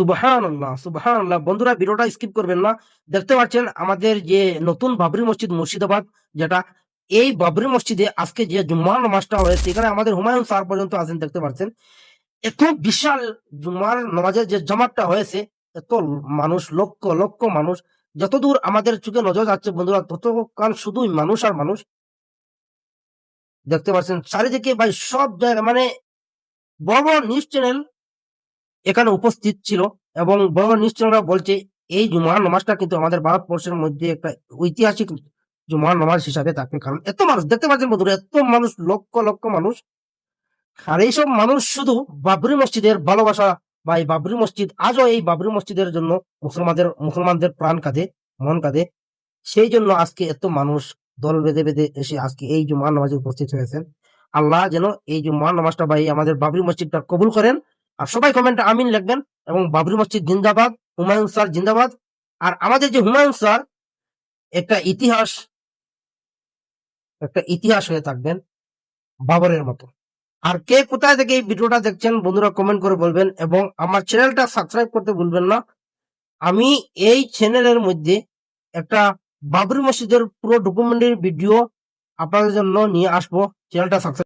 সুবহান আল্লাহ সুবহান আল্লাহ বন্ধুরা, ভিডিওটা স্কিপ করবেন না। দেখতে পাচ্ছেন আমাদের যে নতুন বাবরি মসজিদ, মুর্শিদাবাদ, যেটা, এই বাবরি মসজিদে আজকে যে হয়েছে, এখানে আমাদের হুমায়ুন স্যার পর্যন্ত দেখতে পাচ্ছেন। এত বিশাল যে জমাটটা হয়েছে, এত মানুষ, লক্ষ লক্ষ মানুষ, যতদূর আমাদের চোখে নজর যাচ্ছে বন্ধুরা, ততক্ষণ শুধুই মানুষ আর মানুষ। দেখতে পাচ্ছেন, চারিদিকে ভাই সব জায়গায় মানে বড় বড় নিউজ চ্যানেল এখানে উপস্থিত ছিল এবং বড় নিশ্চয়রা বলছে, এই জুমার নামাজটা কিন্তু আমাদের ভারতবর্ষের মধ্যে একটা ঐতিহাসিক জুমার নামাজ হিসাবে থাকবে কারণ এত মানুষ, দেখতে পাচ্ছেন বন্ধুরা, এত মানুষ, লক্ষ লক্ষ মানুষ। আর এইসব মানুষ শুধু বাবরি মসজিদের ভালোবাসা বা এই বাবরি মসজিদ, আজও এই বাবরি মসজিদের জন্য মুসলমানদের মুসলমানদের প্রাণ কাঁদে, মন কাঁদে। সেই জন্য আজকে এত মানুষ দল বেঁধে বেঁধে এসে আজকে এই জুমার নামাজে উপস্থিত হয়েছেন। আল্লাহ যেন এই জুমার নামাজটা বা এই আমাদের বাবরি মসজিদটা কবুল করেন। আর সবাই কমেন্টে আমিন লিখবেন এবং বাবরি মসজিদ জিন্দাবাদ, হুমায়ুন স্যার জিন্দাবাদ। আর আমাদের যে হুমায়ুন স্যার, একটা ইতিহাস একটা ইতিহাস হয়ে থাকবেন বাবরের মতো। আর কে কোথায় থেকে এই ভিডিওটা দেখছেন বন্ধুরা কমেন্ট করে বলবেন এবং আমার চ্যানেলটা সাবস্ক্রাইব করতে ভুলবেন না। আমি এই চ্যানেলের মধ্যে একটা বাবরি মসজিদের পুরো ডকুমেন্টারি ভিডিও আপনাদের জন্য নিয়ে আসব। চ্যানেলটা সাবস্ক্রাইব